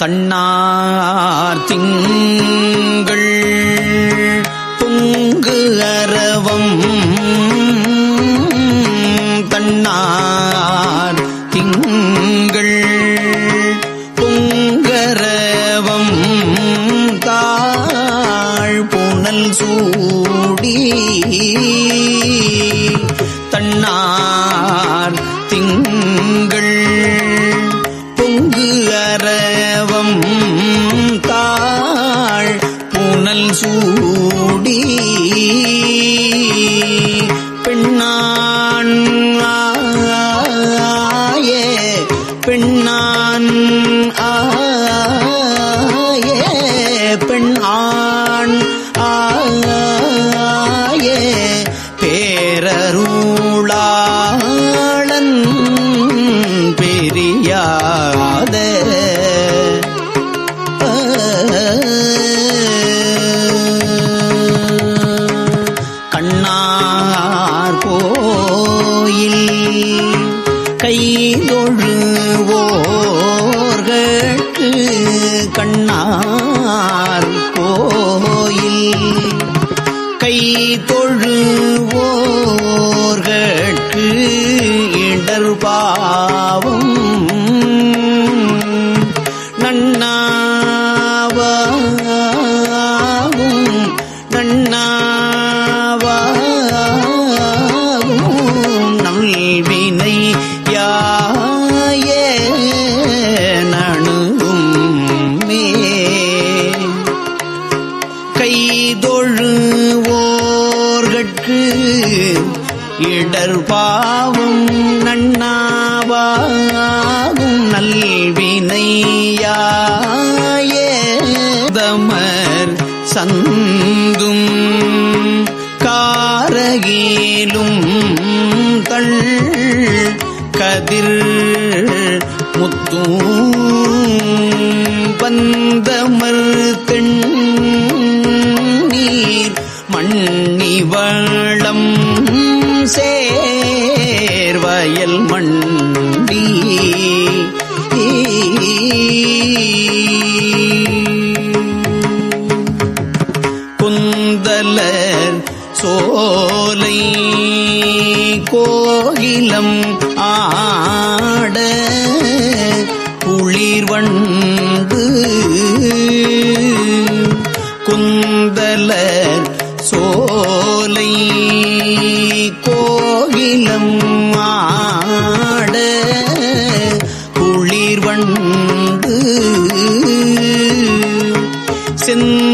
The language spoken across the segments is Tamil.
தன்னார் திங்கள் हाँ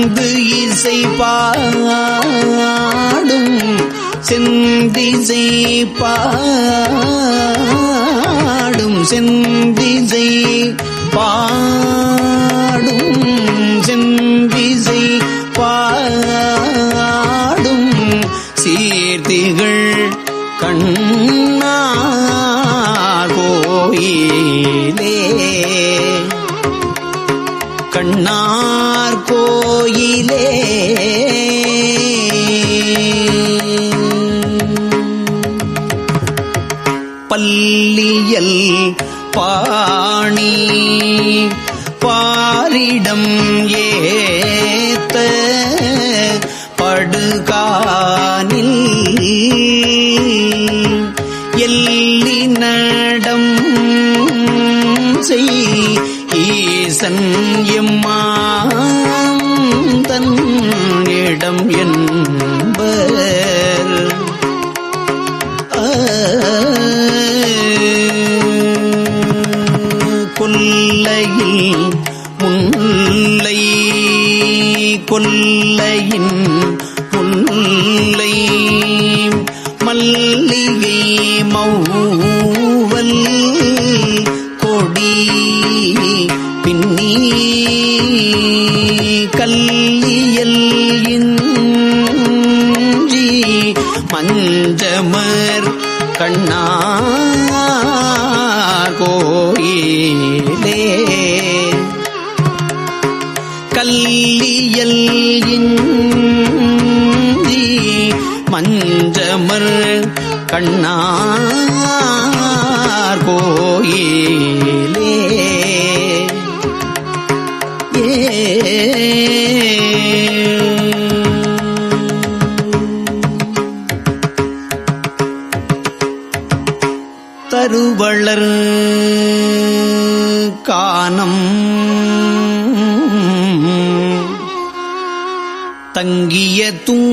வந்து இசை பாடும் செந்திசை பாடும் செந்திசை பாடும் செந்திசை பா புயல் பாணி பாரிடம் ஏத்த படுகானில் எல்லி நடம் செய் ஈசன் கண்ணா.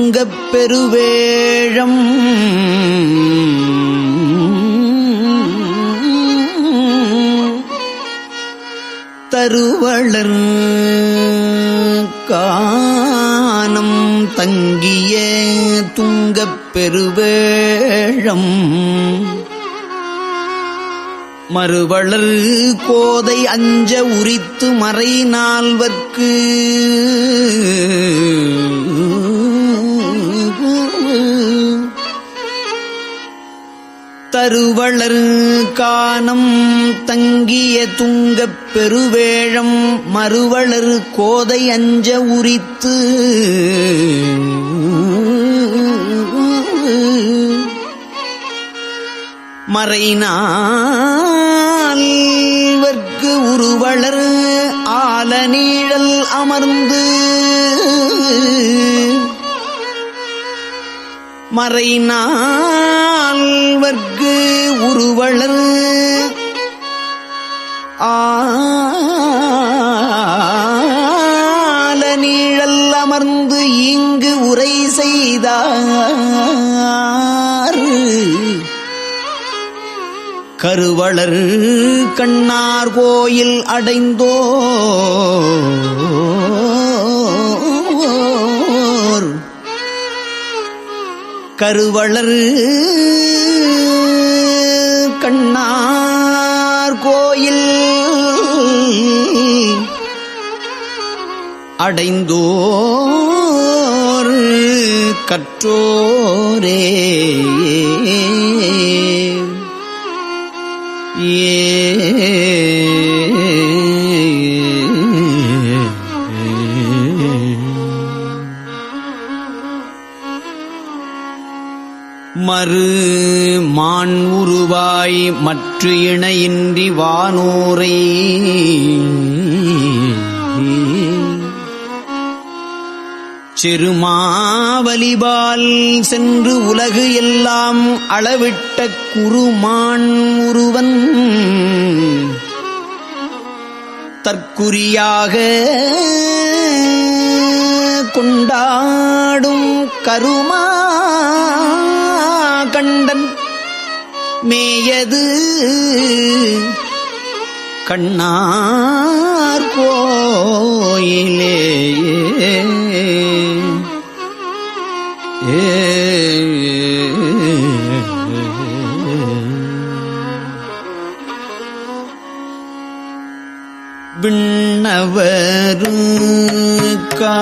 அங்கப் பெருவேழம். தருவளர் கானம் தங்கிய துங்கப் பெருவேழம். மறுவளர் கோதை அஞ்ச உரித்து மறை நால்வர்க்கு. தருவளர் கானம் தங்கிய துங்கப் பெருவேழம் மறுவளர் கோதை அஞ்ச உரித்து. மறைநால்வர்க்கு உருவளர் ஆல நீழல் அமர்ந்து மறைநால்வர்க்கு உருவளர் ஆல நீழல் அமர்ந்து இங்கு உரை செய்தார். கருவளர் கண்ணார் கோயில் அடைந்தோ கருவளர் கண்ணார் கோயில் அடைந்தோர் கற்றோரே. ஏ மறு மான் உருவாய் மற்ற இணையின்றி வானோரை. செருமாவலிபால் சென்று உலகு எல்லாம் அளவிட்ட குருமான் உருவன். தற்குறியாக கொண்டாடும் கருமா கண்டன் மேயது. கண்ணார் கோயிலே விண்ணவரு கா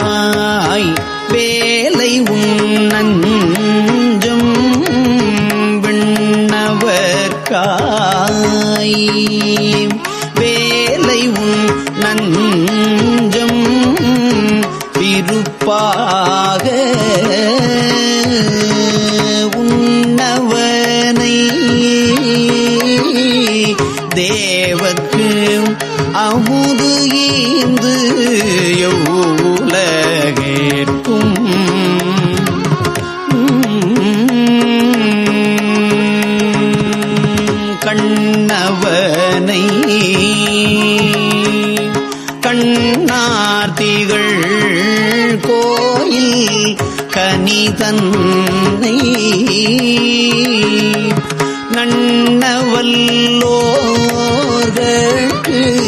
நன்னவல்லோர்கட்கு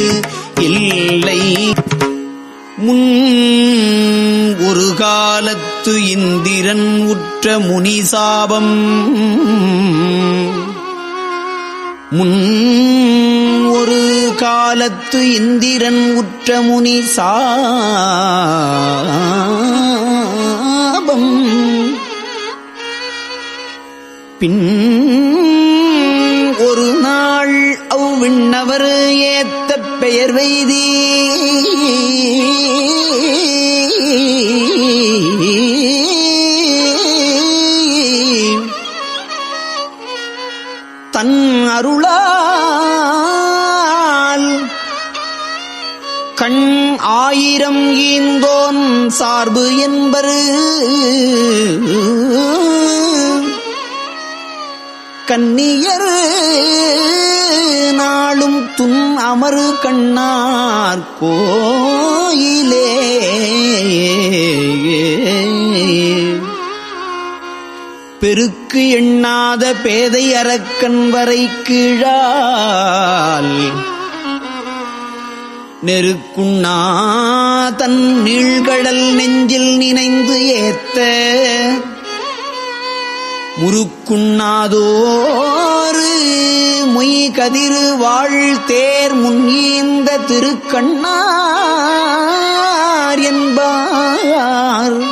இல்லை. முன் ஒரு காலத்து இந்திரன் உற்ற முனிசாபம். முன் ஒரு காலத்து இந்திரன் உற்ற முனி சாபம் பின் விண்ணவர் ஏத்த பெயர் வைதி. தன் அருளால் கண் ஆயிரம் ஈந்தோன் சார்பு என்பரு. கன்னியர் நாளும் துன் அமரு கண்ணார் கோயிலே. பெருக்கு எண்ணாத பேதை அரக்கன் வரை கீழால். நெருக்குண்ணா தன் நீழ்கடல் நெஞ்சில் நினைந்து ஏத்த. முறுக்குண்ணாதோரு கதிரு வாழ் தேர் முன்னீந்த திருக்கண்ணார் என்பார்.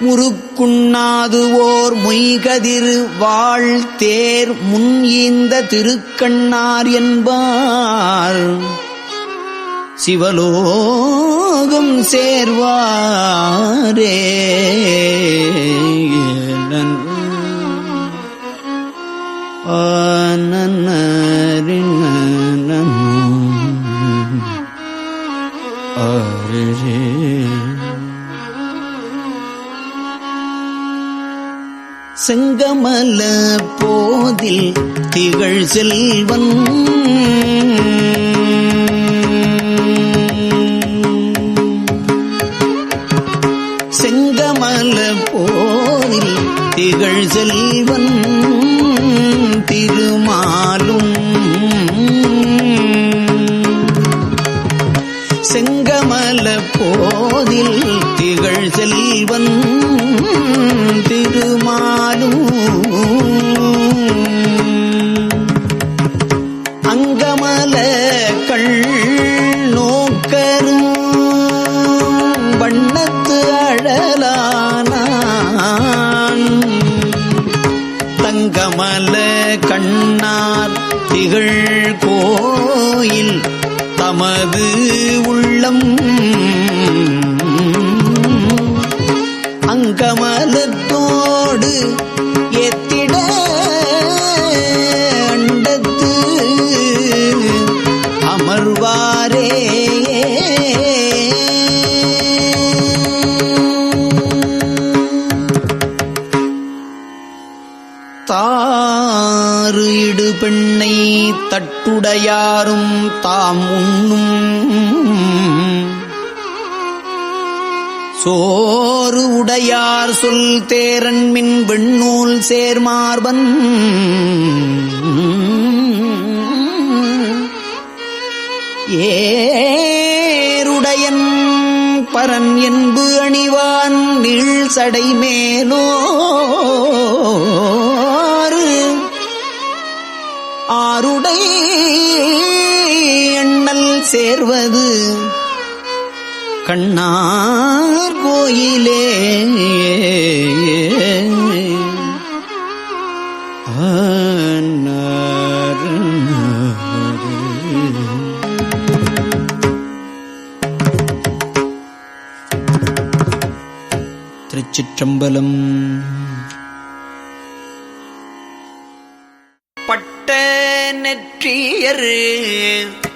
முறுக்குண்ணாது ஓர் மொய்கதிர் வாழ் தேர் முன் ஈந்த திருக்கண்ணார் என்பார். சிவலோகம் சேர்வாரே. நன் செங்கமல போதில் திகழ் செல்வன். செங்கமல போதில் திகழ் செல்வன். கோயில் தமது உள்ளம். அங்கமலத்தோடு யாரும் தாம் உண்ணும். சோறு உடையார் சொல் தேரன் விண்ணூல் சேர்மார்பன். ஏருடையன் பரன் என்பு அணிவான் நீள் சடை மேலோ. ஆருடை எண்ணல் சேர்வது. கண்ணார் கோயிலே. திருச்சிற்றம்பலம்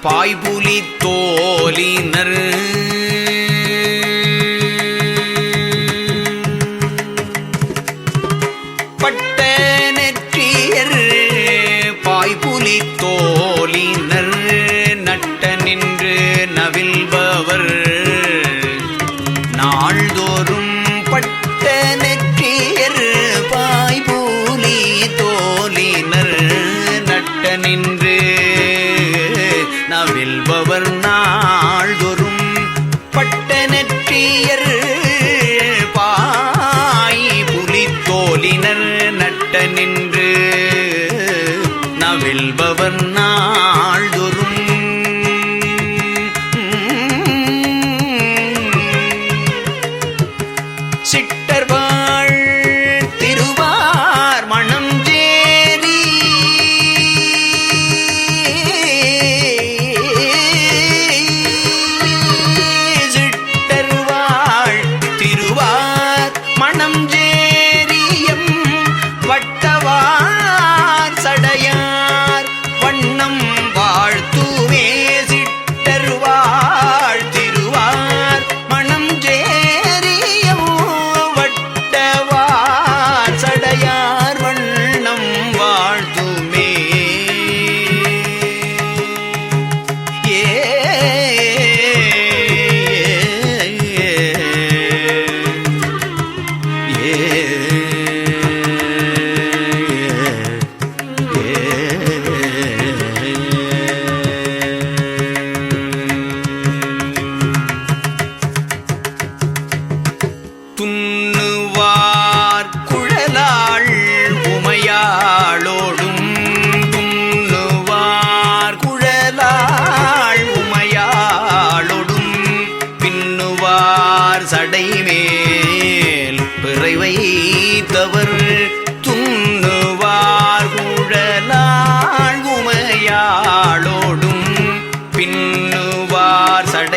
பாய்புலி தோலினர்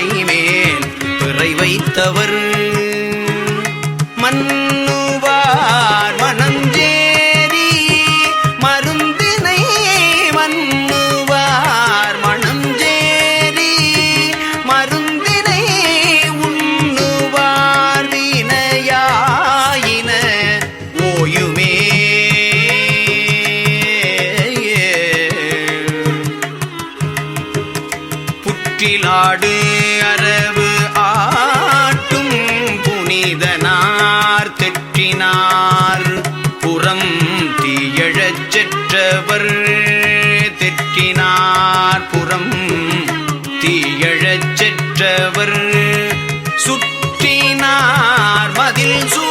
மேல் பிறை வைத்தவர் சுற்றினார் மதில் சூ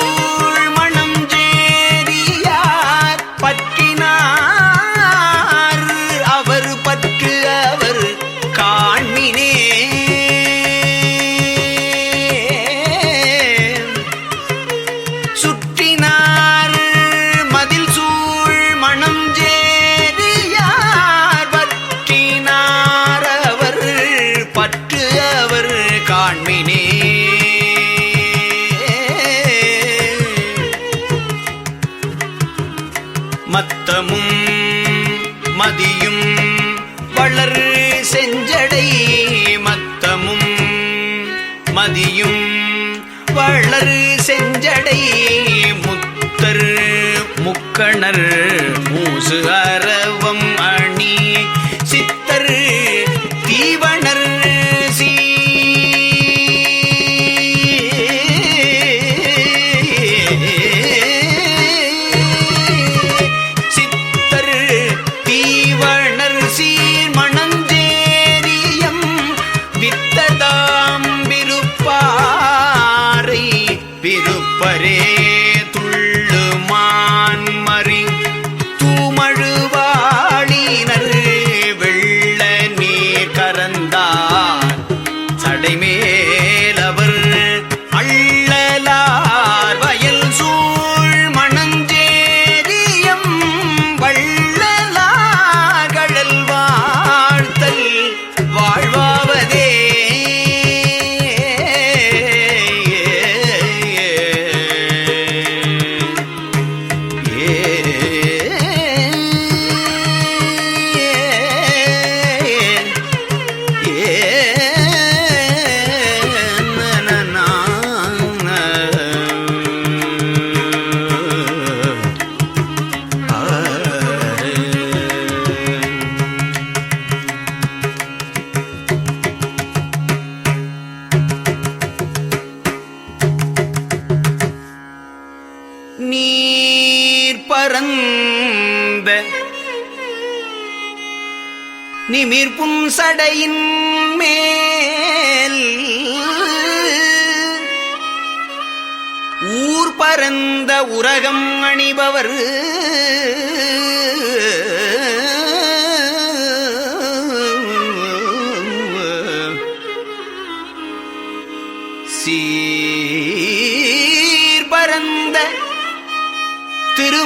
செய்யும். வளரு செஞ்சடை முத்தர் முக்கணர் மூசு அரவம் அணி நீர் பரந்த நிமிர்ப்பும் சடையின் மேல் ஊர் பரந்த உரகம் அணிபவர்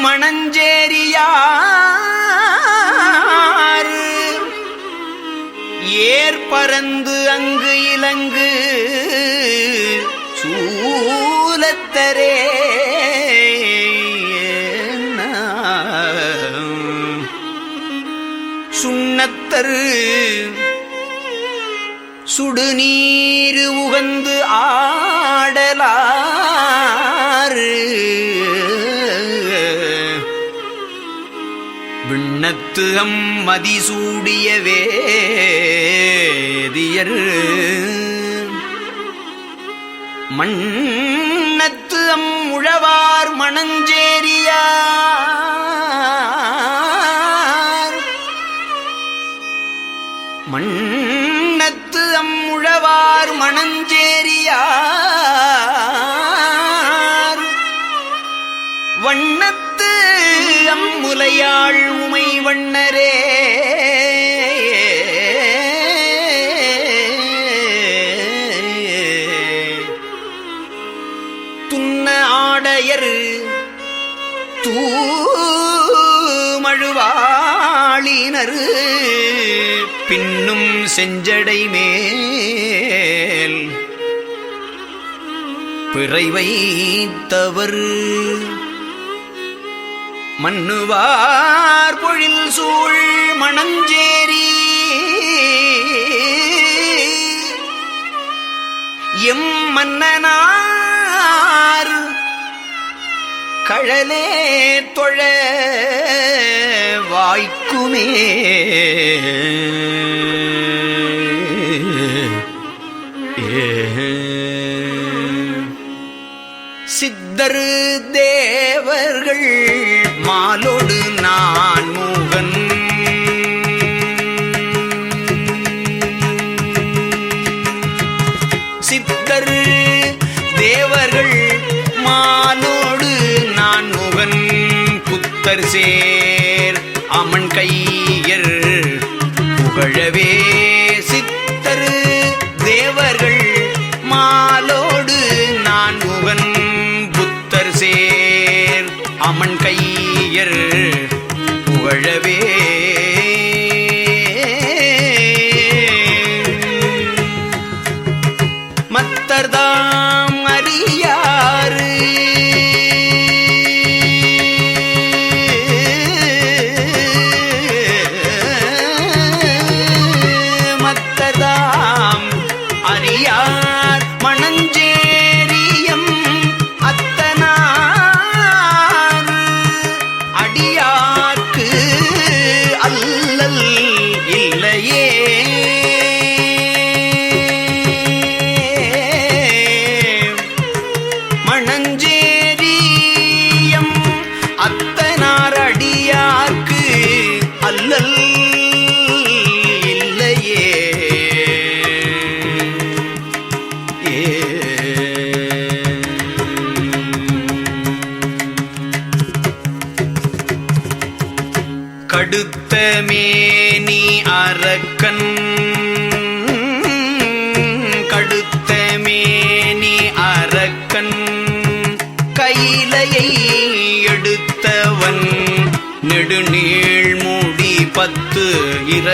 மணஞ்சேரியாறு. ஏற்பறந்து அங்கு இலங்கு. சூலத்தரே சுண்ணத்தரு சுடுநீர் உகந்து ஆ விண்ணத்து அம் மதிசூடிய வேதியர். மண்ணத்து அம்முழவார் மணஞ்சேரியார். மண்ணத்து அம்முழவார் மணஞ்சேரியார். வண்ணத்து அம்முலையாள் உமை வண்ணரே. துன்ன ஆடையர் தூமழுவாளினர். பின்னும் செஞ்சடை மேல் பிறை வைத்தவர் மண்ணுவார் பொழில் சூழ் மணஞ்சேரி. எம் மன்னனார் கழலே தொழ வாய்க்குமே. சித்தரு தேவர்கள் மாலோடு நான் மூகன். சித்தர் தேவர்கள் மாலோடு நான் முகன். புத்தர் சேர் அமன் கையர் புகழவே. சித்தர் தேவர்கள் மாலோடு நான் முகன். புத்தர் சேர் அமன் கை வாழவே பத்து இர